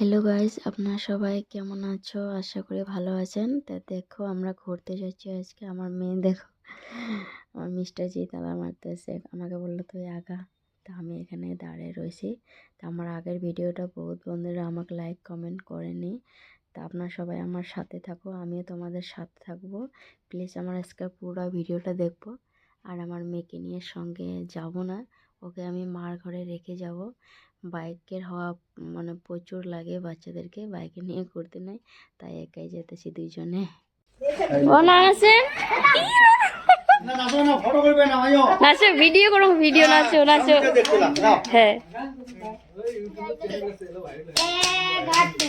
Hello guys আপনারা সবাই কেমন আছো? আশা করি ভালো আছেন। তা দেখো, আমরা ঘুরতে যাচ্ছি আজকে। আমার মেয়ে দেখো, আমার মিস্টার জি তালা মারতেছে। আমাকে বলল, তুই আগা। তা আমি এখানে দাঁড়িয়ে রয়েছি। তা আমার আগের ভিডিওটা বহুত বন্ধুরা আমাকে লাইক কমেন্ট করেনি। তা আপনারা সবাই আমার সাথে থাকো, আমিও তোমাদের সাথে থাকব। প্লিজ আমার আজকে পুরো ভিডিওটা দেখব। আর আমার মেয়েকে নিয়ে সঙ্গে যাব না। ওকে আমি মার ঘরে রেখে যাব। বাইকের হওয়া মানে প্রচুর লাগে বাচ্চাদেরকে বাইকে নিয়ে ঘুরতে নাই তাই একাই যেতেছি দুইজনে। ও না আছে? না নাচো না ফটো করবে না আইও নাচো ভিডিও করো ভিডিও নাচো নাচো দেখছিলাম হ্যাঁ। ঘাটু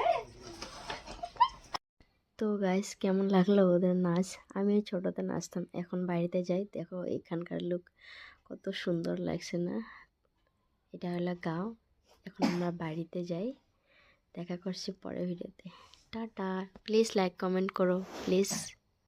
তো গাইস কেমন লাগল ওদের নাচ? আমি ছোটোতে নাচতাম, এখন বাড়িতে যাই, দেখো এখানকার লোক কত সুন্দর লাগছে না? এটা হলো গাঁও, এখন আমরা বাড়িতে যাই, দেখা করছি পরে ভিডিওতে টাটা প্লিজ লাইক কমেন্ট করো প্লিজ